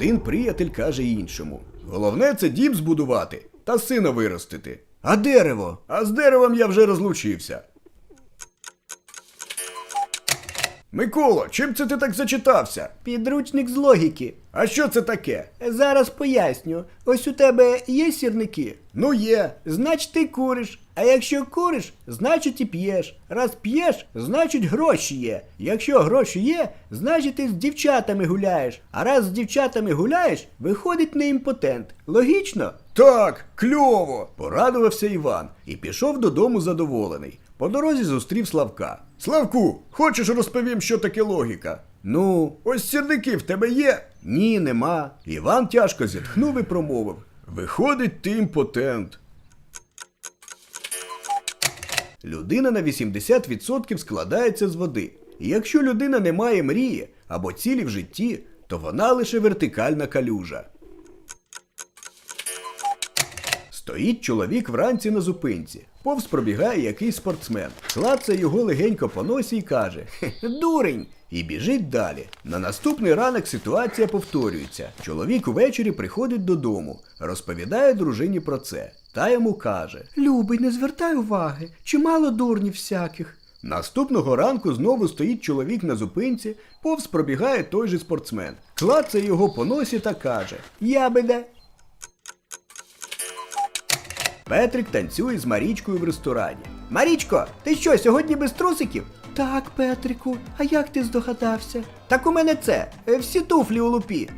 Один приятель каже іншому: Головне це дім збудувати та сина виростити. А дерево? А з деревом я вже розлучився. Микола, чим це ти так зачитався? Підручник з логіки. А що це таке? Зараз поясню. Ось у тебе є сірники? Ну є. Значить ти куриш. А якщо куриш, значить і п'єш. Раз п'єш, значить гроші є. Якщо гроші є, значить ти з дівчатами гуляєш. А раз з дівчатами гуляєш, виходить не імпотент. Логічно? Так, кльово. Порадувався Іван і пішов додому задоволений. По дорозі зустрів Славка. Славку, хочеш розповім, що таке логіка? Ну, ось сірники в тебе є? Ні, нема. Іван тяжко зітхнув і промовив. Виходить, ти імпотент. Людина на 80% складається з води. І якщо людина не має мрії або цілі в житті, то вона лише вертикальна калюжа. Стоїть чоловік вранці на зупинці. Повз пробігає якийсь спортсмен. Клацає його легенько по носі і каже: «Хе, дурень! І біжить далі. На наступний ранок ситуація повторюється. Чоловік увечері приходить додому, розповідає дружині про це. Та йому каже: Любий, не звертай уваги. Чимало дурнів всяких. Наступного ранку знову стоїть чоловік на зупинці, повз пробігає той же спортсмен. Клацає його по носі та каже: Ябеда. Петрик танцює з Марічкою в ресторані. Марічко, ти що, сьогодні без трусиків? Так, Петрику, а як ти здогадався? Так у мене це, е, всі туфлі у лупі.